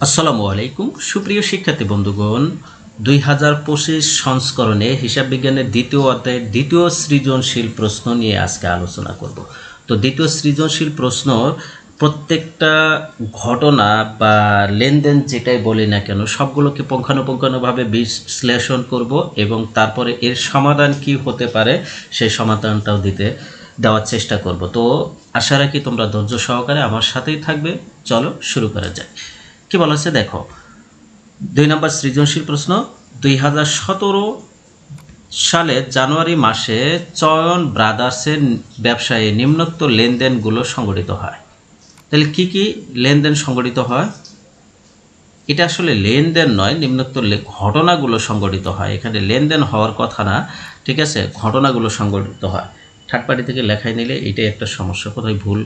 আসসালামু আলাইকুম, সুপ্রিয় শিক্ষার্থী বন্ধুগণ, দুই হাজার পঁচিশ সংস্করণে হিসাব বিজ্ঞানের দ্বিতীয় অধ্যায়ের দ্বিতীয় সৃজনশীল প্রশ্ন নিয়ে আজকে আলোচনা করব। তো দ্বিতীয় সৃজনশীল প্রশ্ন, প্রত্যেকটা ঘটনা বা লেনদেন যেটাই বলি না কেন, সবগুলোকে পুঙ্খানুপুঙ্খানুভাবে বিশ্লেষণ করব এবং তারপরে এর সমাধান কি হতে পারে সেই সমাধানটাও দিতে, দেওয়ার চেষ্টা করব। তো আশা রাখি তোমরা ধৈর্য সহকারে আমার সাথেই থাকবে। চলো শুরু করা যায় কি বলা হচ্ছে দেখো, দুই নম্বর সৃজনশীল প্রশ্ন, দুই হাজার সতেরো সালে জানুয়ারি মাসে চয়ন ব্রাদার্সের ব্যবসায়ে নিম্নোক্ত লেনদেনগুলো সংগঠিত হয়। তাহলে কি কি লেনদেন সংগঠিত হয়? এটা আসলে লেনদেন নয়, নিম্নোক্ত ঘটনাগুলো সংগঠিত হয়। এখানে লেনদেন হওয়ার কথা না, ঠিক আছে? ঘটনাগুলো সংগঠিত হয়। থার্ড পার্টি থেকে লেখাই নিলে এটাই একটা সমস্যা, কোথায় ভুল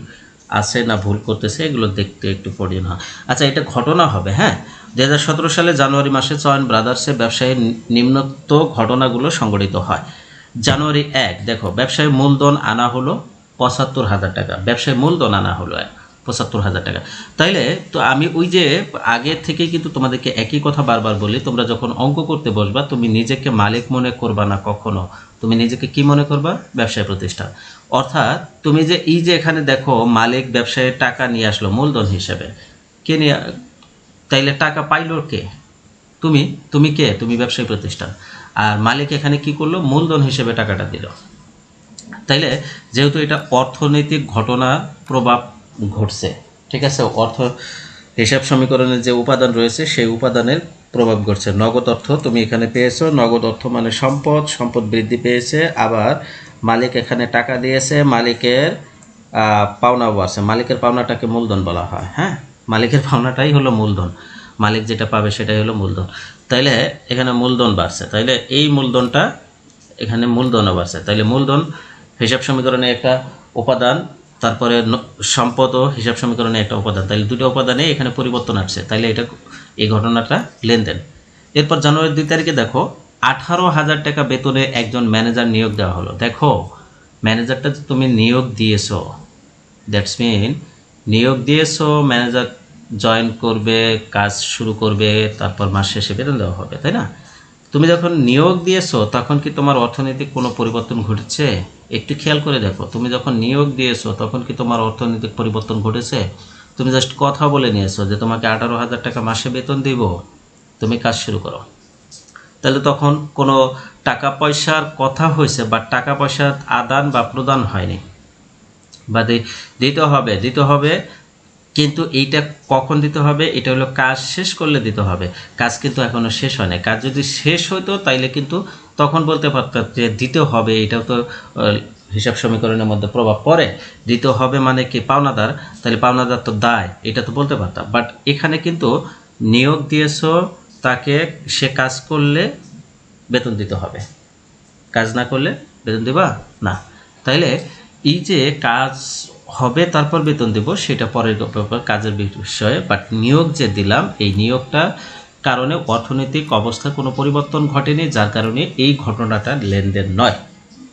আছে না ভুল করতেছে, এগুলো দেখতে একটু প্রয়োজন হয় আচ্ছা এটা ঘটনা হবে হ্যাঁ? দু হাজার সতেরো সালে জানুয়ারি মাসে চয়ন ব্রাদার্সে ব্যবসায়ী নিম্নোক্ত ঘটনাগুলো সংগঠিত হয়। জানুয়ারি এক, দেখো, ব্যবসায়ী মূলধন আনা হলো পঁচাত্তর হাজার টাকা। ব্যবসায়ী মূলধন আনা হলো পঁচাত্তর হাজার টাকা। তাইলে, তো আমি ওই যে আগে থেকে কিন্তু তোমাদেরকে একই কথা বারবার বলি, তোমরা যখন অঙ্ক করতে বসবা, তুমি নিজেকে মালিক মনে করবা না কখনো। তুমি নিজেকে কি মনে করবা? ব্যবসায় প্রতিষ্ঠান। অর্থাৎ তুমি যে এই যে এখানে দেখো মালিক ব্যবসায়ের টাকা নিয়ে আসলো মূলধন হিসেবে। কে নিয়ে, তাইলে টাকা পাইলো কে? তুমি তুমি কে? তুমি ব্যবসায়ী প্রতিষ্ঠান। আর মালিক এখানে কি করল? মূলধন হিসেবে টাকাটা দিল। তাইলে যেহেতু এটা অর্থনৈতিক ঘটনা প্রভাব ঘটছে, ঠিক আছে? অর্থ হিসাব সমীকরণের যে উপাদান রয়েছে, সেই উপাদানের প্রভাব করছে নগদ অর্থ তুমি এখানে পেয়েছ। নগদ অর্থ মানে সম্পদ সম্পদ বৃদ্ধি পেয়েছে। আবার মালিক এখানে টাকা দিয়েছে। মালিকের পাওনাও আছে। মালিকের পাওনাটাকে মূলধন বলা হয় হ্যাঁ? মালিকের পাওনাটাই হলো মূলধন। মালিক যেটা পাবে সেটাই হলো মূলধন। তাইলে এখানে মূলধন বাড়ছে। তাইলে এই মূলধনটা এখানে মূলধনও বাড়ছে। তাইলে মূলধন হিসাব সমীকরণে একটা উপাদান, তারপরে সম্পদ ও হিসাব সমীকরণে একটা উপাদান। তাইলে দুটো উপাদানে এখানে পরিবর্তন আসছে। তাইলে এটা এই ঘটনাটা লেনদেন। এরপর জানুয়ারির দুই তারিখে দেখো, আঠারো হাজার টাকা বেতনে একজন ম্যানেজার নিয়োগ দেওয়া হলো। দেখো, ম্যানেজারটা তুমি নিয়োগ দিয়েছ, দ্যাটস মিন নিয়োগ দিয়েছ, ম্যানেজার জয়েন করবে, কাজ শুরু করবে, তারপর মাস শেষে বেতন দেওয়া হবে, তাই না? তুমি যখন নিয়োগ দিয়েছ, তখন কি তোমার অর্থনৈতিক কোনো পরিবর্তন ঘটেছে? একটু খেয়াল করে দেখো, তুমি যখন নিয়োগ দিয়েছ, তখন কি তোমার অর্থনৈতিক পরিবর্তন ঘটেছে? তুমি জাস্ট কথা বলে নিয়েছো যে তোমাকে আঠারো হাজার টাকা মাসে বেতন দিব, তুমি কাজ শুরু করো। তাহলে তখন কোনো টাকা পয়সার কথা হয়েছে বা টাকা পয়সার আদান বা প্রদান হয়নি। বা দিতে হবে দিতে হবে, কিন্তু এইটা কখন দিতে হবে? এটা হলো কাজ শেষ করলে দিতে হবে। কাজ কিন্তু এখনও শেষ হয় কাজ যদি শেষ হইতো, তাইলে কিন্তু তখন বলতে পারতাম যে দিতে হবে, এটাও তো হিসাব সমীকরণের মধ্যে প্রভাব পড়ে দিতে হবে মানে কি পাওনাদার? তাহলে পাওনাদার তো দায়, এটা তো বলতে পারতাম। বাট এখানে কিন্তু নিয়োগ দিয়েছ, তাকে সে কাজ করলে বেতন দিতে হবে। কাজ না করলে বেতন দিবা? না। তাইলে এই যে কাজ হবে, তারপর বেতন দেব, সেটা পরের কাজের বিষয়ে। বাট নিয়োগ যে দিলাম, এই নিয়োগটা কারণে অর্থনৈতিক অবস্থার কোনো পরিবর্তন ঘটেনি, যার কারণে এই ঘটনাটা লেনদেন নয়।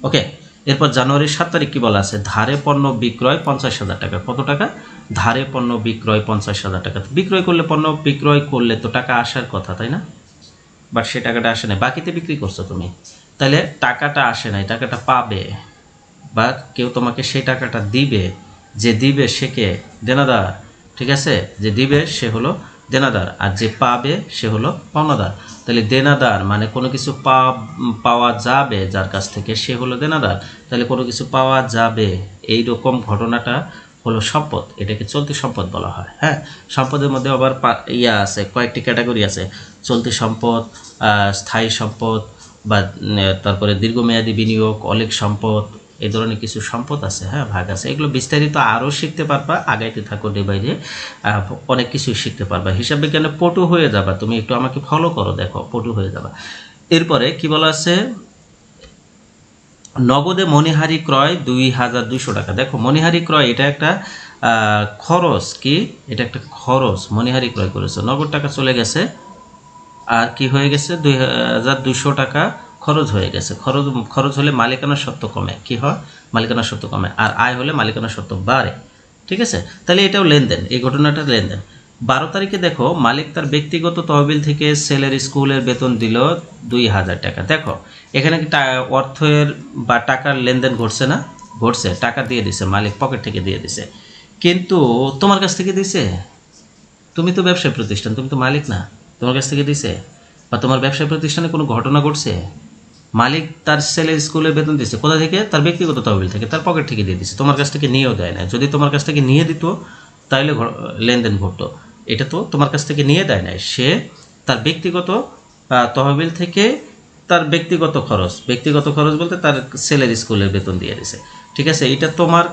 ওকে এরপর জানুয়ারির সাত তারিখ কি বলা আছে? ধারে পণ্য বিক্রয় পঞ্চাশ হাজার টাকা। কত টাকা? ধারে পণ্য বিক্রয় পঞ্চাশ হাজার টাকা। বিক্রয় করলে পণ্য, বিক্রয় করলে তো টাকা আসার কথা, তাই না? বাট সে টাকাটা আসে না বাকিতে বিক্রি করছ তুমি। তাহলে টাকাটা আসে নাই, টাকাটা পাবে। বা কেউ তোমাকে সেই টাকাটা দিবে, যে দিবে সে কে দেনাদার, ঠিক আছে? যে দিবে সে হলো দেনাদার। আর যে পাবে সে হলো পাওনাদার। তাহলে দেনাদার মানে কোনো কিছু পা- পাওয়া যাবে যার কাছ থেকে সে হলো দেনাদার। তাহলে কোনো কিছু পাওয়া যাবে। এই রকম ঘটনাটা হলো সম্পদ। এটাকে চলতি সম্পদ বলা হয়। হ্যাঁ? সম্পদের মধ্যে আবার ইয়া আছে, কয়েকটি ক্যাটাগরি আছে। চলতি সম্পদ স্থায়ী সম্পদ বা তারপরে দীর্ঘমেয়াদী বিনিয়োগ অলেক সম্পদ এই ধরনের কিছু সম্পদ আছে হ্যাঁ ভাগ আছে। এগুলো বিস্তারিত আরও শিখতে পারবা, আগাইতে থাকো ডে বাই ডে অনেক কিছু শিখতে পারবা। হিসাব বিজ্ঞানে পটু হয়ে যাবা, তুমি একটু আমাকে ফলো করো, দেখো, পটু হয়ে যাবা। এরপরে কি বলা আছে? নগদে মণিহারি ক্রয় দুই হাজার দুইশো টাকা। দেখো মণিহারি ক্রয়, এটা একটা খরচ কি? এটা একটা খরচ মণিহারি ক্রয় করেছে। নগদ টাকা চলে গেছে। আর কি হয়ে গেছে? দুই হাজার দুইশো টাকা। খরচ হয়ে গেছে। খরচ খরচ হলে মালিকানা সত্ত্ব কমে। কি হয়? মালিকানা সত্ত্ব কমে। আর আয় হলে মালিকানা সত্ত্ব বাড়ে। ঠিক আছে? তাহলে এটাও লেনদেন। এই ঘটনাটা লেনদেন। বারো তারিখে দেখো, মালিক তার ব্যক্তিগত তহবিল থেকে সেলের স্কুলের বেতন দিল দুই হাজার টাকা। দেখো, এখানে কি অর্থের বা টাকার লেনদেন ঘটছে না? ঘটছে। টাকা দিয়ে দিছে, মালিক পকেট থেকে দিয়ে দিছে। কিন্তু তোমার কাছ থেকে দিছে? তুমি তো ব্যবসায় প্রতিষ্ঠান, তুমি তো মালিক না। তোমার কাছ থেকে দিছে? বা তোমার ব্যবসায় প্রতিষ্ঠানে কোনো ঘটনা ঘটছে? মালিক তার ছেলে স্কুলে বেতন দিচ্ছে কোথা থেকে? তার ব্যক্তিগত তহবিল থেকে, তার পকেট থেকে দিয়ে দিচ্ছে তোমার কাছ থেকে নিয়েও দেয় না যদি তোমার কাছ থেকে নিয়ে দিত তাহলে লেনদেন ঘটতো। এটা তো তোমার কাছ থেকে নিয়ে দেয় না সে তার ব্যক্তিগত তহবিল থেকে তার ব্যক্তিগত খরচ ব্যক্তিগত খরচ বলতে তার ছেলের স্কুলের বেতন দিয়ে দিছে ঠিক আছে? এটা তোমার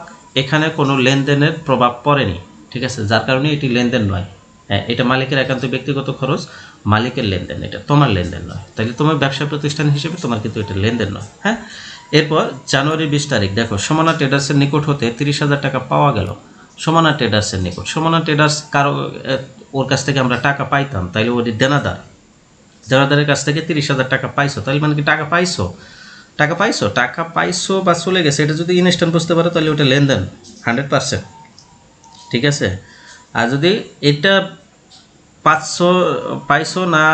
এখানে কোনো লেনদেনের প্রভাব পড়েনি। ঠিক আছে? যার কারণে এটি লেনদেন নয়। হ্যাঁ এটা মালিকের একান্ত ব্যক্তিগত খরচ, মালিকের লেনদেন, এটা তোমার লেনদেন নয়। তাহলে তোমার ব্যবসা প্রতিষ্ঠান হিসেবে তোমার কিন্তু এটা লেনদেন নয় হ্যাঁ? এরপর জানুয়ারি বিশ তারিখ, দেখো, সমানা ট্রেডার্সের নিকট হতে তিরিশ হাজার টাকা পাওয়া গেল। সমানা ট্রেডার্সের নিকট। সমানা ট্রেডার্স কারও ওর কাছ থেকে আমরা টাকা পাইতাম, তাইলে ওর দেনাদার। দেনাদারের কাছ থেকে তিরিশ হাজার টাকা পাইছো তাহলে মানে কি টাকা পাইছো? টাকা পাইছো? টাকা পাইছো বা চলে গেছে, এটা যদি ইনস্ট্যান্ট বুঝতে পারো তাহলে ওটা লেনদেন, হান্ড্রেড পার্সেন্ট। ঠিক আছে? আর যদি এটা পাঁচশো, পাইছো না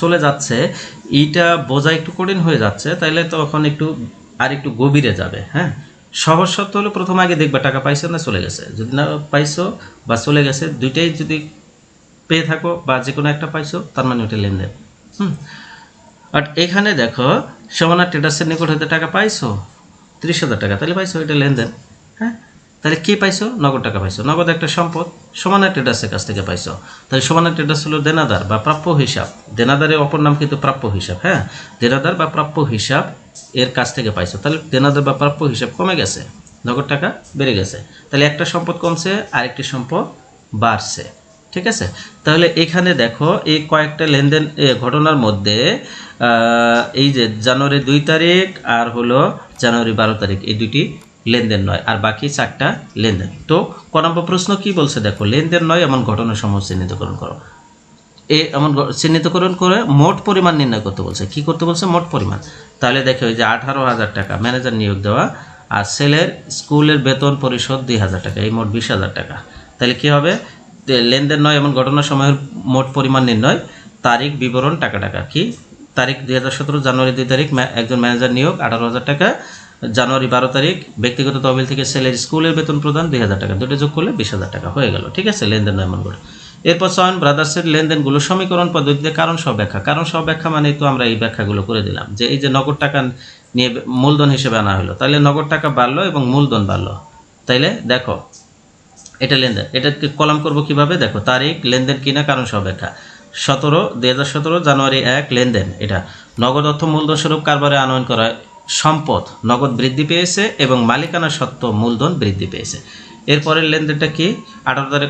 চলে যাচ্ছে, এইটা বোঝা একটু কঠিন হয়ে যাচ্ছে, তাইলে তখন একটু, আর একটু গভীরে যাবে হ্যাঁ? সহজ সত্য হলে প্রথম আগে দেখবে টাকা পাইছো না চলে গেছে। যদি না পাইছো বা চলে গেছে, দুইটাই যদি পেয়ে থাকো বা যে কোনো একটা পাইছো, তার মানে ওটা লেনদেন, হুম? আর এখানে দেখো, সমানা ট্রেডার্সের নিকট হতে টাকা পাইছো, ত্রিশ হাজার টাকা তাহলে পাইছো, এটা লেনদেন। তাহলে কি পাইছো? নগদ টাকা পাইছো। নগদ একটা সম্পদ, সমানা ট্রেডার্সের কাছ থেকে পাইছো। তাহলে সমানা ট্রেডার্স হলো দেনাদার বা প্রাপ্য হিসাব। দেনাদারের অপর নাম কিন্তু প্রাপ্য হিসাব হ্যাঁ? দেনাদার বা প্রাপ্য হিসাব এর কাছ থেকে পাইছো। তাহলে দেনাদার বা প্রাপ্য হিসাব কমে গেছে, নগদ টাকা বেড়ে গেছে। তাহলে একটা সম্পদ কমছে, আরেকটি সম্পদ বাড়ছে। ঠিক আছে? তাহলে এখানে দেখো, এই কয়েকটা লেনদেন ঘটনার মধ্যে এই যে জানুয়ারি দুই তারিখ আর হলো জানুয়ারি বারো তারিখ, এই দুটি লেনদেন নয়, আর বাকি চারটা লেনদেন। তো ক নম্বর প্রশ্ন কি বলছে? দেখো, লেনদেন নয়, এমন ঘটনা সমূহ চিহ্নিতকরণ করো। এ এমন চিহ্নিতকরণ করে মোট পরিমাণ নির্ণয় করতে বলছে। কি করতে বলছে? মোট পরিমাণ। তাহলে দেখো এই যে আঠারো হাজার টাকা, ম্যানেজার নিয়োগ দেওয়া, আর ছেলের স্কুলের বেতন পরিশোধ দুই হাজার টাকা, এই মোট বিশ হাজার টাকা। তাহলে কি হবে? লেনদেন নয়, এমন ঘটনা সময়ের মোট পরিমাণ নির্ণয়, তারিখ বিবরণ, টাকা টাকা। কি? তারিখ দুই হাজার সতেরো, জানুয়ারি দুই তারিখ একজন ম্যানেজার নিয়োগ, আঠারো হাজার টাকা জানুয়ারি বারো তারিখ, ব্যক্তিগত তহবিল থেকে ছেলের স্কুলের বেতন প্রদান দুই হাজার টাকা। দুটো যোগ করলে বিশ হাজার টাকা হয়ে গেল। ঠিক আছে, লেনদেন এমন করে এরপর সয়ন ব্রাদার্সের লেনদেনগুলো সমীকরণ পদ্ধতিতে কারণ সব ব্যাখ্যা কারণ সব ব্যাখ্যা মানে তো আমরা এই ব্যাখ্যাগুলো করে দিলাম যে এই যে নগদ টাকা নিয়ে মূলধন হিসেবে আনা হলো, তাহলে নগদ টাকা বাড়লো এবং মূলধন বাড়লো। তাইলে দেখো, এটা লেনদেন এটা কলাম করব কীভাবে? দেখো, তারিখ, লেনদেন কিনা, কারণ সহ ব্যাখ্যা সতেরো, দুই হাজার সতেরো, জানুয়ারি এক, লেনদেন, এটা। নগদ অর্থ মূলধন স্বরূপ কারবারে আনয়ন করা। সম্পদ নগদ বৃদ্ধি পেয়েছে এবং মালিকানা সত্ত্ব মূলধন বৃদ্ধি পেয়েছে। এরপরের লেনদেনটা কি? আঠারো তারিখ,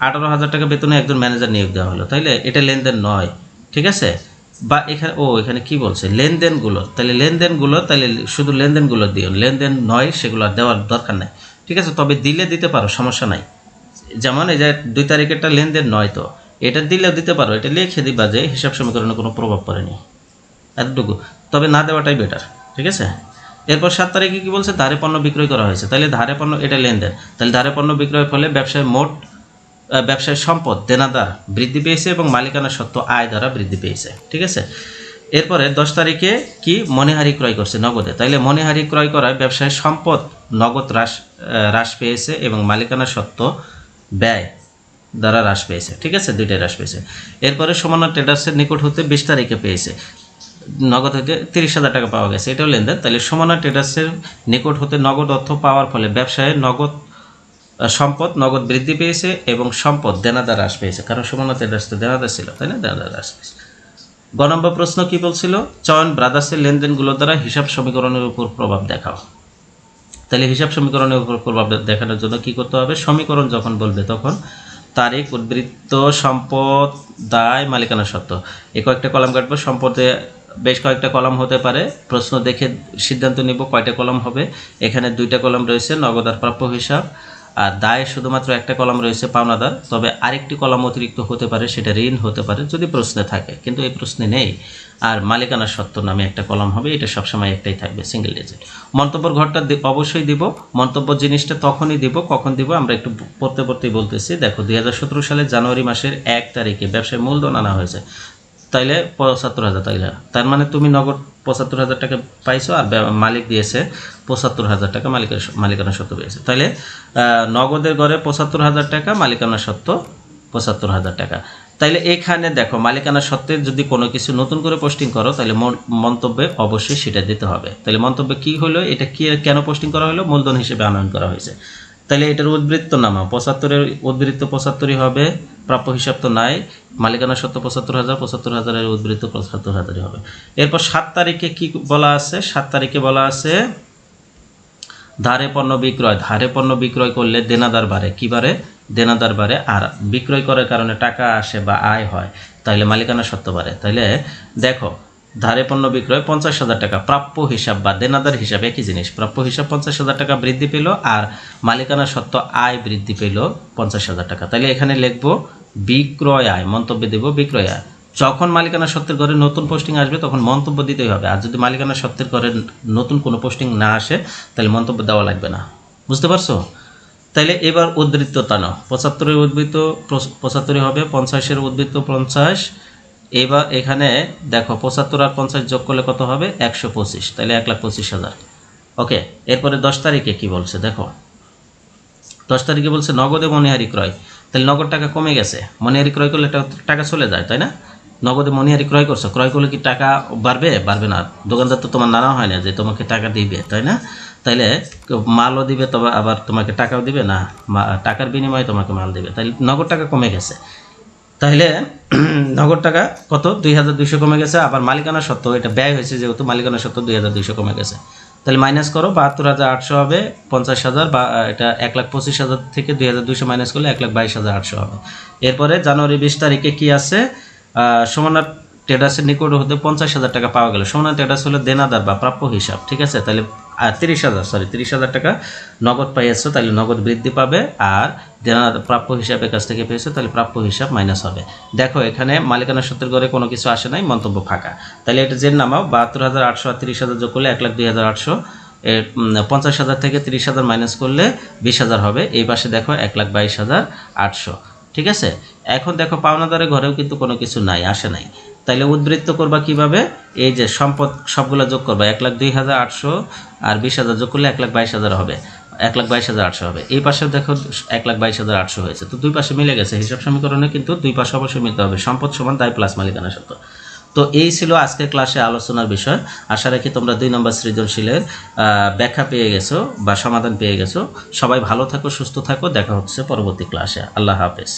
আঠারো হাজার টাকা বেতনে একজন ম্যানেজার নিয়োগ দেওয়া হলো। তাইলে এটা লেনদেন নয়, ঠিক আছে? বা এখানে, ও, এখানে কি বলছে? লেনদেনগুলো তাহলে লেনদেনগুলো তাহলে শুধু লেনদেনগুলো দিও। লেনদেন নয়, সেগুলো দেওয়ার দরকার নাই। ঠিক আছে? তবে দিলে দিতে পারো, সমস্যা নাই। যেমন এই যে দুই তারিখেরটা লেনদেন নয় তো, এটা দিলেও দিতে পারো। এটা লিখে দিবা যে হিসাব সমীকরণে কোনো প্রভাব পড়েনি। এতটুকু। তবে না দেওয়াটাই বেটার ঠিক আছে? এরপর সাত তারিখে কি বলছে? ধারে পণ্য বিক্রয় করা হয়েছে। তাহলে ধারে পণ্য, এটা লেনদেন। তাহলে ধারে পণ্য বিক্রয়ের ফলে ব্যবসায় মোট ব্যবসায় সম্পদ, দেনাদার বৃদ্ধি পেয়েছে এবং মালিকানা সত্ত্ব আয় দ্বারা বৃদ্ধি পেয়েছে। ঠিক আছে? এরপরে দশ তারিখে কি? মনিহারি ক্রয় করছে নগদে। তাইলে মনিহারি ক্রয় করায় ব্যবসায় সম্পদ, নগদ হ্রাস হ্রাস পেয়েছে এবং মালিকানা সত্ত্ব ব্যয় দ্বারা হ্রাস পেয়েছে। ঠিক আছে? দুইটাই হ্রাস পেয়েছে। এরপরে সমানা ট্রেডার্সের নিকট হতে বিশ তারিখে পেয়েছে। নগদ হতে তিরিশ হাজার টাকা পাওয়া গেছে। এটাও লেনদেন। তাহলে সমানা ট্রেডার্সের নিকট হতে নগদ অর্থ পাওয়ার ফলে ব্যবসায়ে নগদ সম্পদ, নগদ বৃদ্ধি পেয়েছে এবং সম্পদ দেনাদার হ্রাস পেয়েছে। কারণ সমানা ট্রেডার্স তো দেনাদার ছিল, তাই না? দেনাদার হ্রাস পেয়েছে। গ নম্বর প্রশ্ন কি বলছিল? চয়ন ব্রাদার্সের লেনদেনগুলো দ্বারা হিসাব সমীকরণের উপর প্রভাব দেখাও। তাহলে হিসাব সমীকরণের উপর প্রভাব দেখানোর জন্য কি করতে হবে? সমীকরণ যখন বলবে তখন তারিখ, উদ্বৃত্ত, সম্পদ, দায়, মালিকানা সত্ত্ব। এই কয়েকটা কলাম কাটবো। সম্পদে বেশ কয়েকটা কলাম হতে পারে। প্রশ্ন দেখে সিদ্ধান্ত নিব কয়টা কলাম হবে। এখানে দুইটা কলাম রয়েছে, নগদ আর প্রাপ্য হিসাব। আর দায় শুধুমাত্র একটা কলাম রয়েছে পাওনাদার, তবে আরেকটি কলাম অতিরিক্ত হতে পারে, সেটা ঋণ হতে পারে যদি প্রশ্নে থাকে, কিন্তু এই প্রশ্নে নেই। আর মালিকানা সত্ত্ব নামে একটা কলাম হবে, এটা সবসময় একটাই থাকবে সিঙ্গেল ডিজিট মন্তব্যর ঘরটা অবশ্যই দিব। মন্তব্য জিনিসটা তখনই দিব, কখন দিব, আমরা একটু পড়তে পড়তেই বলতেছি। দেখো, দুই সালের জানুয়ারি মাসের এক তারিখে ব্যবসায় মূলধন আনা হয়েছে। তাইলে পঁচাত্তর হাজার তাইলে। তার মানে তুমি নগদ পঁচাত্তর হাজার টাকা পাইছো আর মালিক দিয়েছে পঁচাত্তর হাজার টাকা মালিকের মালিকানা সত্ত্ব পেয়েছে। তাইলে নগদের ঘরে পঁচাত্তর হাজার টাকা, মালিকানা সত্ত্ব পঁচাত্তর হাজার টাকা। তাইলে এখানে দেখো, মালিকানা সত্ত্বে যদি কোনো কিছু নতুন করে পোস্টিং করো তাহলে মন- মন্তব্যে অবশ্যই সেটা দিতে হবে। তাহলে মন্তব্যে কি হলো, এটা কি কেন পোস্টিং করা হলো, মূলধন হিসেবে আনয়ন করা হয়েছে। তাহলে এটার উদ্বৃত্ত নামা, পঁচাত্তরের উদ্বৃত্ত পঁচাত্তরই হবে, প্রাপ্য হিসাব তো নাই, মালিকানা সত্ত্ব পঁচাত্তর হাজার, পঁচাত্তর হাজারের উদ্বৃত্ত পঁচাত্তর হাজারই হবে। এরপর সাত তারিখে কি বলা আছে? সাত তারিখে বলা আছে, ধারে পণ্য বিক্রয়, ধারে পণ্য বিক্রয় করলে দেনাদার বাড়ে। কি বাড়ে? দেনাদার বাড়ে। আর বিক্রয় করার কারণে টাকা আসে বা আয় হয় তাহলে মালিকানা সত্ত্ব বাড়ে। তাইলে দেখো ধারে পণ্য বিক্রয় পঞ্চাশ হাজার টাকা। প্রাপ্য হিসাব বা দেনাদার হিসাব একই জিনিস। প্রাপ্য হিসাব পঞ্চাশ হাজার টাকা বৃদ্ধি পেল আর মালিকানা সত্ত্ব আয় বৃদ্ধি পেল পঞ্চাশ হাজার টাকা। তাহলে এখানে লিখব বিক্রয় আয়, মন্তব্য দেব বিক্রয় আয়। যখন মালিকানা সত্ত্বের ঘরে নতুন পোস্টিং আসবে তখন মন্তব্য দিতেই হবে। আর যদি মালিকানা সত্ত্বের ঘরে নতুন কোনো পোস্টিং না আসে, তাহলে মন্তব্য দেওয়া লাগবে না। বুঝতে পারছ? তাহলে এবার উদ্বৃত্ত টানো পঁচাত্তরের উদ্বৃত্ত পঁচ- পঁচাত্তরই হবে, পঞ্চাশের উদ্বৃত্ত পঞ্চাশ। এবার এখানে দেখো পঁচাত্তর আর পঞ্চাশ যোগ করলে কত হবে? একশো পঁচিশ। তাহলে এক লাখ পঁচিশ হাজার। ওকে, এরপরে দশ তারিখে কি বলছে? দেখো, দশ তারিখে বলছে নগদে মনিহারি ক্রয়। তাহলে নগদ টাকা কমে গেছে। মনিহারি ক্রয় করলে টাকা চলে যায়, তাই না? নগদে মনিহারি ক্রয় করছ, ক্রয় করলে কি টাকা বাড়বে? বাড়বে না। দোকানদার তো তোমার নানা হয় না যে তোমাকে টাকা দিবে, তাই না? তাইলে মালও দিবে, তবে আবার তোমাকে টাকাও দিবে না। টাকার বিনিময়ে তোমাকে মাল দিবে। তাহলে নগদ টাকা কমে গেছে। তাহলে নগদ টাকা কত? দুই হাজার দুইশো কমে গেছে আবার মালিকানা সত্ত্বেও এটা ব্যয় হয়েছে যেহেতু মালিকানা সত্ত্বেও দুই হাজার দুইশো কমে গেছে। তাহলে মাইনাস করো বাহাত্তর হাজার আটশো হবে পঞ্চাশ হাজার বা এটা এক লাখ পঁচিশ হাজার থেকে দুই হাজার দুইশো মাইনাস করলে এক লাখ বাইশ হাজার আটশো হবে। এরপরে জানুয়ারি বিশ তারিখে কি আছে? আহ, সোমনাথ ট্রেডার্সের নিকট হতে পঞ্চাশ হাজার টাকা পাওয়া গেল। সোমনাথ ট্রেডার্স হলো দেনাদার বা প্রাপ্য হিসাব ঠিক আছে? তাহলে তিরিশ হাজার সরি তিরিশ হাজার টাকা নগদ পাইয়াছো তাহলে নগদ বৃদ্ধি পাবে আর দেনাদার প্রাপ্য হিসাবের কাছ থেকে পেয়েছ, তাহলে প্রাপ্য হিসাব মাইনাস হবে। দেখো, এখানে মালিকানা সত্যের ঘরে কোনো কিছু আসে নাই, মন্তব্য ফাঁকা। তাহলে এটা যে নামাও, বাহাত্তর হাজার আটশো আর তিরিশ হাজার যোগ করলে এক লাখ দুই হাজার আটশো পঞ্চাশ হাজার থেকে তিরিশ হাজার মাইনাস করলে বিশ হাজার হবে, এই পাশে দেখো এক লাখ বাইশ হাজার আটশো, ঠিক আছে? এখন দেখো পাওনাদারের ঘরেও কিন্তু কোনো কিছু নাই, আসে নাই। তাইলে উদ্বৃত্ত করবা কীভাবে? এই যে সম্পদ সবগুলো যোগ করবা, এক লাখ দুই হাজার আটশো আর বিশ হাজার যোগ করলে এক লাখ বাইশ হাজার হবে। এক লাখ বাইশ হাজার আটশো হবে। এই পাশে দেখো এক লাখ বাইশ হাজার আটশো হয়েছে। তো দুই পাশে মিলে গেছে। হিসাব সমীকরণে কিন্তু দুই পাশে অবশ্যই মিলতে হবে। সম্পদ সমান দায় প্লাস মালিকানা সত্য তো এই ছিল আজকের ক্লাসে আলোচনার বিষয়। আশা রাখি তোমরা দুই নম্বর সৃজনশীলের ব্যাখ্যা পেয়ে গেছো বা সমাধান পেয়ে গেছো। সবাই ভালো থাকো, সুস্থ থাকো। দেখা হচ্ছে পরবর্তী ক্লাসে আল্লাহ হাফেজ।